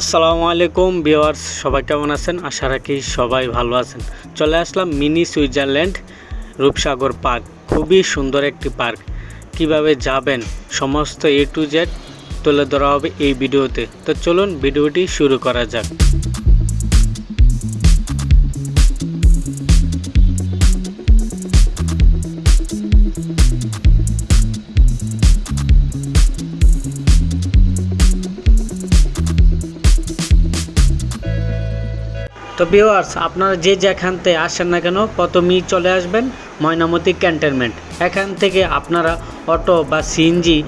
আসসালামু আলাইকুম ভিওয়ার্স সবাই কেমন আছেন? আশা রাখি সবাই ভালো আছেন। চলে আসলাম মিনি সুইজারল্যান্ড রূপসাগর পার্ক। খুবই সুন্দর একটি পার্ক। কীভাবে যাবেন? সমস্ত এ টু জেড তুলে ধরা হবে এই ভিডিওতে। তো চলুন ভিডিওটি শুরু করা যাক। তো ভিওয়ার্স আপনারা যে যেখান থেকে আসেন না কেন, প্রথমেই চলে আসবেন ময়নামতি ক্যান্টনমেন্ট। এখান থেকে আপনারা অটো বা সিএনজি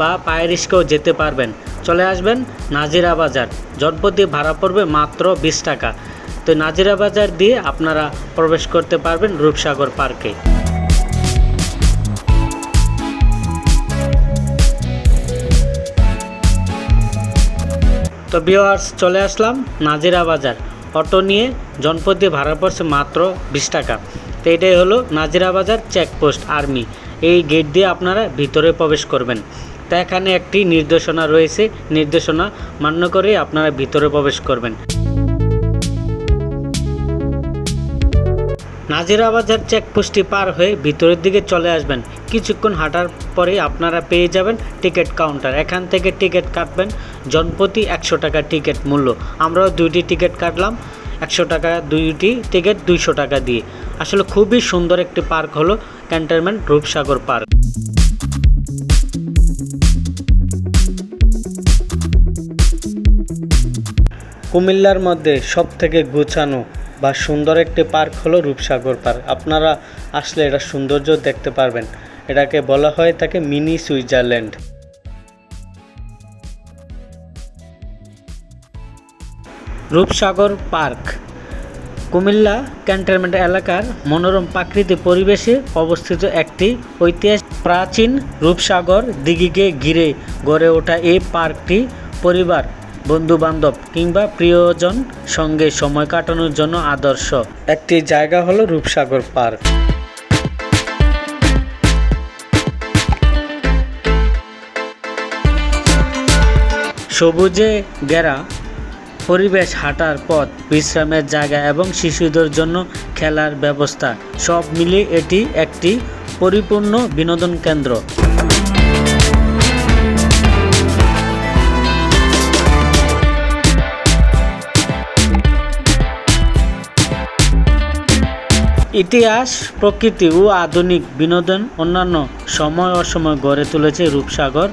বা পায়ে যেতে পারবেন। চলে আসবেন নাজিরা বাজার। জটপতি ভাড়া পড়বে মাত্র বিশ টাকা। তো নাজিরা বাজার দিয়ে আপনারা প্রবেশ করতে পারবেন রূপসাগর পার্কে। তো ভিওয়ার্স চলে আসলাম নাজিরা বাজার। অটো নিয়ে জনপদে ভাড়া পড়ছে মাত্র বিশ টাকা। তো এটাই হলো নাজিরা বাজার চেকপোস্ট আর্মি। এই গেট দিয়ে আপনারা ভিতরে প্রবেশ করবেন। তা এখানে একটি নির্দেশনা রয়েছে। নির্দেশনা মান্য করে আপনারা ভিতরে প্রবেশ করবেন। নাজিরা বাজার চেকপোস্টটি পার হয়ে ভিতরের দিকে চলে আসবেন। কিছুক্ষণ হাঁটার পরে আপনারা পেয়ে যাবেন টিকিট কাউন্টার। এখান থেকে টিকিট কাটবেন জনপ্রতি একশো টাকা টিকিট মূল্য। আমরাও দুইটি টিকিট কাটলাম, একশো টাকা দুইটি টিকিট দুইশো টাকা দিয়ে। আসলে খুবই সুন্দর একটি পার্ক হলো ক্যান্টনমেন্ট রূপসাগর পার্ক। কুমিল্লার মধ্যে সব থেকে গুছানো বা সুন্দর একটি পার্ক হলো রূপসাগর পার্ক। আপনারা আসলে এটা সৌন্দর্য দেখতে পারবেন। এটাকে বলা হয় তাকে mini Switzerland. Rupsagar park, Comilla cantonment এলাকার মনোরম প্রাকৃতিক পরিবেশে অবস্থিত একটি ঐতিহাসিক প্রাচীন রূপসাগর দিঘিকে ঘিরে গড়ে ওঠা এই পার্কটি পরিবার বন্ধু বান্ধব কিংবা প্রিয়জন সঙ্গে সময় কাটানোর জন্য আদর্শ। একটি জায়গা হলো রূপসাগর পার্ক। সবুজে ঘেরা পরিবেশ হাঁটার পথ, বিশ্রামের জায়গা এবং শিশুদের জন্য খেলার ব্যবস্থা, সব মিলিয়ে এটি একটি পরিপূর্ণ বিনোদন কেন্দ্র। ইতিহাস, প্রকৃতি ও আধুনিক বিনোদন অন্যান্য সময় অসময় গড়ে তুলেছে রূপসাগর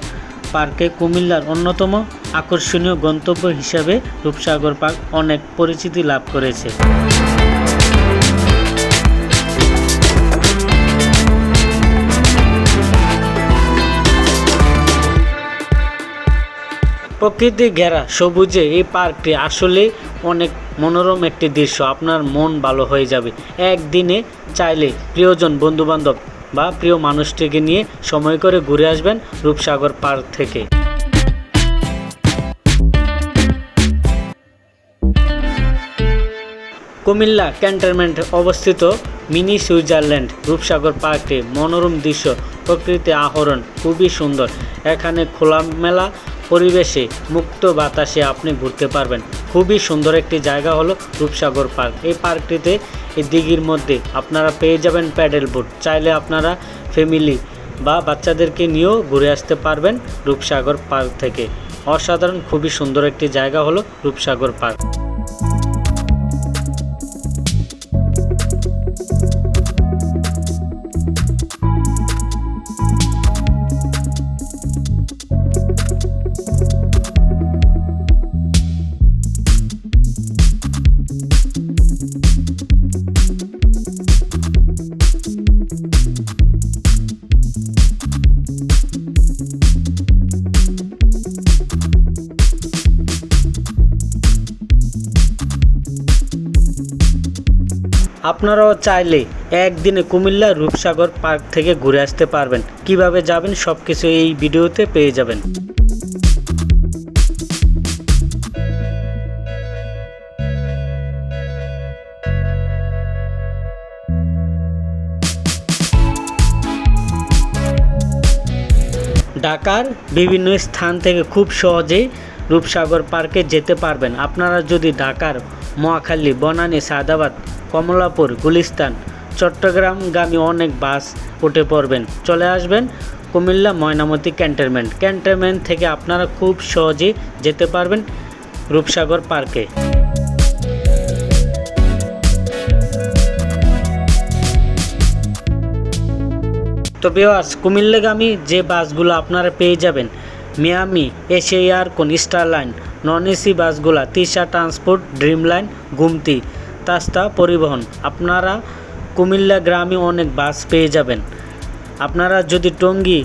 পার্কে কুমিল্লার অন্যতম আকর্ষণীয় গন্তব্য হিসাবে রূপসাগর পার্ক অনেক পরিচিতি লাভ করেছে। প্রকৃতি ঘেরা সবুজে এই পার্কটি আসলে অনেক মনোরম একটি দৃশ্য। আপনার মন ভালো হয়ে যাবে। একদিনে চাইলে প্রিয়জন, বন্ধুবান্ধব বা প্রিয় মানুষটিকে নিয়ে সময় করে ঘুরে আসবেন রূপসাগর পার্ক থেকে। কুমিল্লা ক্যান্টনমেন্ট অবস্থিত মিনি সুইজারল্যান্ড রূপসাগর পার্কটি মনোরম দৃশ্য। প্রকৃতি আহরণ খুবই সুন্দর। এখানে খোলামেলা পরিবেশে মুক্ত বাতাসে আপনি ঘুরতে পারবেন। খুবই সুন্দর একটি জায়গা হলো রূপসাগর পার্ক। এই পার্কটিতে এই দিঘির মধ্যে আপনারা পেয়ে যাবেন প্যাডেল বোট। চাইলে আপনারা ফ্যামিলি বা বাচ্চাদেরকে নিয়েও ঘুরে আসতে পারবেন রূপসাগর পার্ক থেকে। অসাধারণ, খুবই সুন্দর একটি জায়গা হলো রূপসাগর পার্ক। আপনারাও চাইলে একদিনে কুমিল্লা রূপসাগর পার্ক থেকে ঘুরে আসতে পারবেন। কীভাবে যাবেন সব কিছু এই ভিডিওতে পেয়ে যাবেন। ঢাকার বিভিন্ন স্থান থেকে খুব সহজেই রূপসাগর পার্কে যেতে পারবেন। আপনারা যদি ঢাকার মহাখালী, বনানী, সাদাবাদ কমলাপুর, গুলিস্তান চট্টগ্রামগামী অনেক বাস উঠে পড়বেন। চলে আসবেন কুমিল্লা ময়নামতি ক্যান্টনমেন্ট। ক্যান্টনমেন্ট থেকে আপনারা খুব সহজেই যেতে পারবেন রূপসাগর পার্কে। তো বিওয়ার্স কুমিল্লাগামী যে বাসগুলো আপনারা পেয়ে যাবেন, মিয়ামি, এশিয়ার কোন star line, non AC বাসগুলা, Tisha transport dream line Gumti তাস্তা পরিবহন। আপনারা কুমিল্লা গ্রামে অনেক বাস পেয়ে যাবেন। আপনারা যদি টঙ্গী,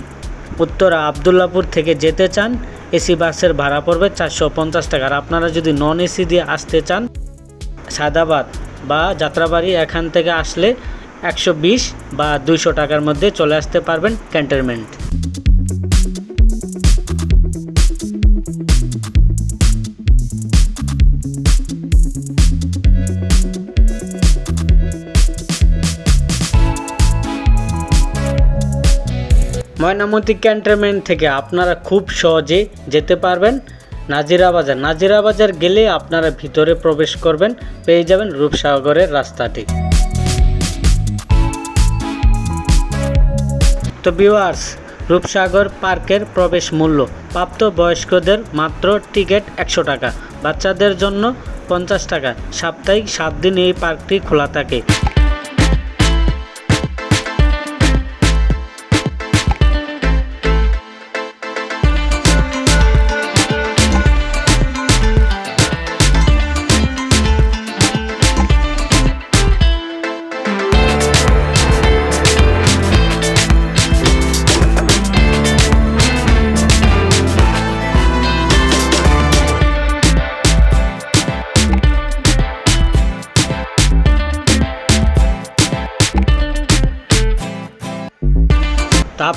উত্তরা, আবদুল্লাপুর থেকে যেতে চান, এসি বাসের ভাড়া পড়বে চারশো পঞ্চাশ টাকা। আর আপনারা যদি নন এসি দিয়ে আসতে চান, সাদাবাদ বা যাত্রাবাড়ি, এখান থেকে আসলে একশো বিশ বা দুইশো টাকার মধ্যে চলে আসতে পারবেন ক্যান্টনমেন্ট ময়নামতি ক্যান্টনমেন্ট থেকে আপনারা খুব সহজে যেতে পারবেন। নাজিরা বাজার নাজিরা বাজার গেলে আপনারা ভিতরে প্রবেশ করবেন, পেয়ে যাবেন রূপসাগরের রাস্তাটি। তো ভিউয়ার্স রূপসাগর পার্কের প্রবেশ মূল্য। প্রাপ্ত বয়স্কদের মাত্র টিকিট একশো টাকা। বাচ্চাদের জন্য পঞ্চাশ টাকা। সাপ্তাহিক সাত দিন এই পার্কটি খোলা থাকে।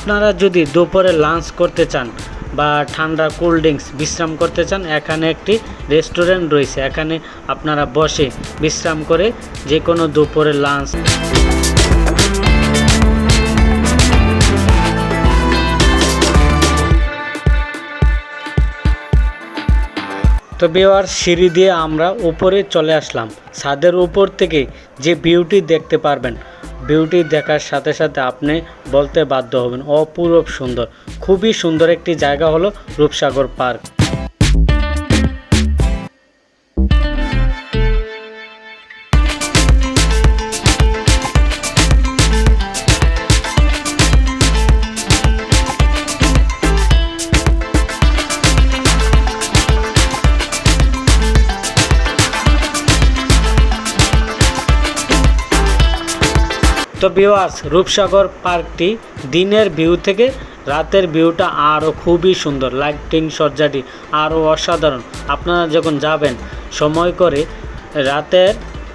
আপনারা যদি দুপুরে লাঞ্চ করতে চান বা ঠান্ডা কোল্ড ড্রিঙ্কস বিশ্রাম করতে চান, এখানে একটি রেস্টুরেন্ট রয়েছে। এখানে আপনারা বসে বিশ্রাম করে যে কোনো দুপুরে লাঞ্চ তো বেওয়ার সিঁড়ি দিয়ে আমরা উপরে চলে আসলাম। ছাদের উপর থেকে যে বিউটি দেখতে পারবেন বিউটি দেখার সাথে সাথে আপনি বলতে বাধ্য হবেন। অপূরব সুন্দর। খুবই সুন্দর একটি জায়গা হলো রূপসাগর পার্ক। তো ভিউয়ার্স রূপসাগর পার্কটি দিনের ভিউ থেকে রাতের ভিউটা আরও খুবই সুন্দর। লাইটিং সজ্জাটি আরও অসাধারণ। আপনারা যখন যাবেন, সময় করে রাতের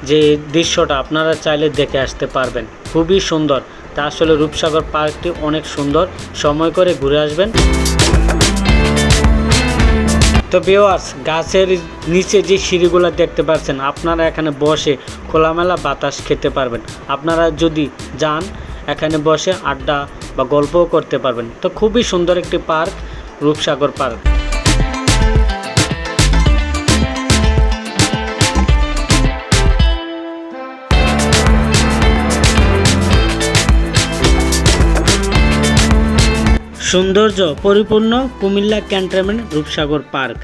যে দৃশ্যটা আপনারা চাইলে দেখে আসতে পারবেন। খুবই সুন্দর। তা আসলে রূপসাগর পার্কটি অনেক সুন্দর। সময় করে ঘুরে আসবেন। তো বিওয়ার্স গাছের নিচে যে সিঁড়িগুলো দেখতে পাচ্ছেন, আপনারা এখানে বসে খোলামেলা বাতাস খেতে পারবেন। আপনারা যদি যান, এখানে বসে আড্ডা বা গল্পও করতে পারবেন। তো খুবই সুন্দর একটি পার্ক, রূপসাগর পার্ক। সৌন্দর্য পরিপূর্ণ কুমিল্লা ক্যান্টনমেন্ট রূপসাগর পার্ক।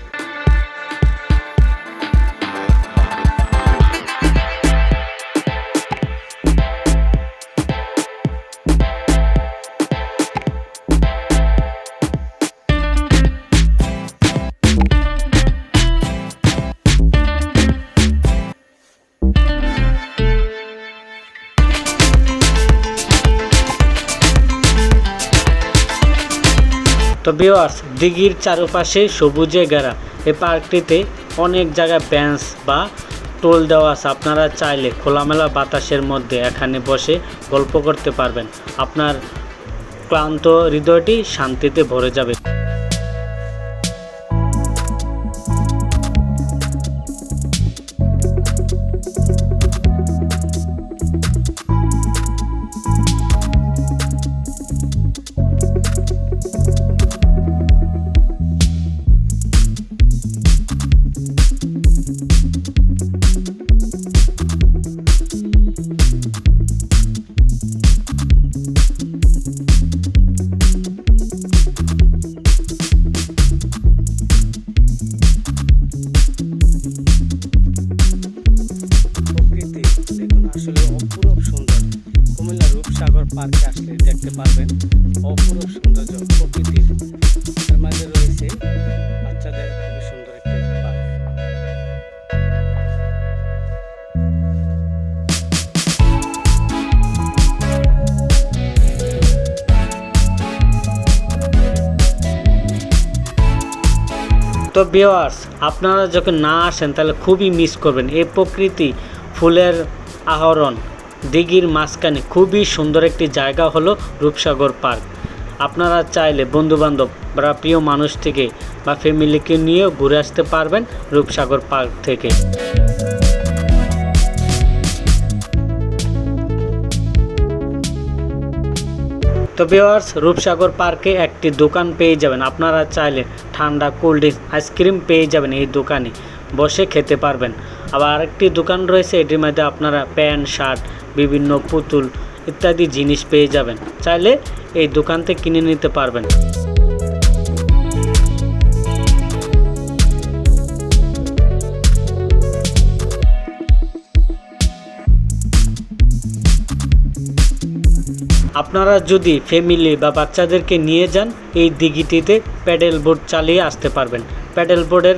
তো ভিওয়ার্স দিঘির চারপাশে সবুজে ঘেরা। এই পার্কটিতে অনেক জায়গায় বেঞ্চ বা টোল দেওয়া আছে। আপনারা চাইলে খোলামেলা বাতাসের মধ্যে এখানে বসে গল্প করতে পারবেন। আপনার ক্লান্ত হৃদয়টি শান্তিতে ভরে যাবে। তো ভিওয়ার্স আপনারা যখন না আসেন, তাহলে খুবই মিস করবেন। এই প্রকৃতি ফুলের আহরণ, দিঘির মাঝখানে খুবই সুন্দর একটি জায়গা হলো রূপসাগর পার্ক। আপনারা চাইলে বন্ধুবান্ধব বা প্রিয় মানুষ থেকে বা ফ্যামিলিকে নিয়েও ঘুরে আসতে পারবেন রূপসাগর পার্ক থেকে। তো ভিওয়ার্স রূপসাগর পার্কে একটি দোকান পেয়ে যাবেন। আপনারা চাইলে ঠান্ডা কোল্ড ড্রিঙ্কস আইসক্রিম পেয়ে যাবেন এই দোকানে। বসে খেতে পারবেন। আবার আরেকটি দোকান রয়েছে, এটির মধ্যে আপনারা প্যান্ট, শার্ট, বিভিন্ন পুতুল ইত্যাদি জিনিস পেয়ে যাবেন। চাইলে এই দোকান থেকে কিনে নিতে পারবেন। আপনারা যদি ফ্যামিলি বা বাচ্চাদেরকে নিয়ে যান, এই দিঘিটিতে প্যাডেল বোর্ড চালিয়ে আসতে পারবেন। প্যাডেল বোর্ডের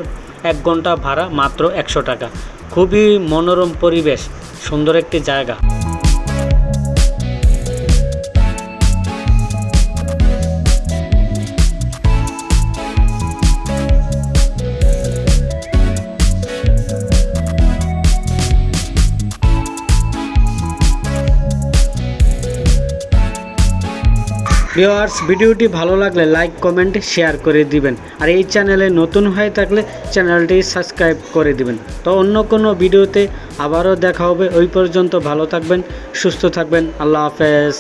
এক ঘণ্টা ভাড়া মাত্র একশো টাকা। খুবই মনোরম পরিবেশ, সুন্দর একটি জায়গা। ভিওয়ার্স ভিডিওটি ভালো লাগলে লাইক, কমেন্ট, শেয়ার করে দিবেন। আর এই চ্যানেলে নতুন হয়ে থাকলে চ্যানেলটি সাবস্ক্রাইব করে দিবেন। তো অন্য কোনো ভিডিওতে আবারও দেখা হবে। ওই পর্যন্ত ভালো থাকবেন, সুস্থ থাকবেন। আল্লাহ হাফেজ।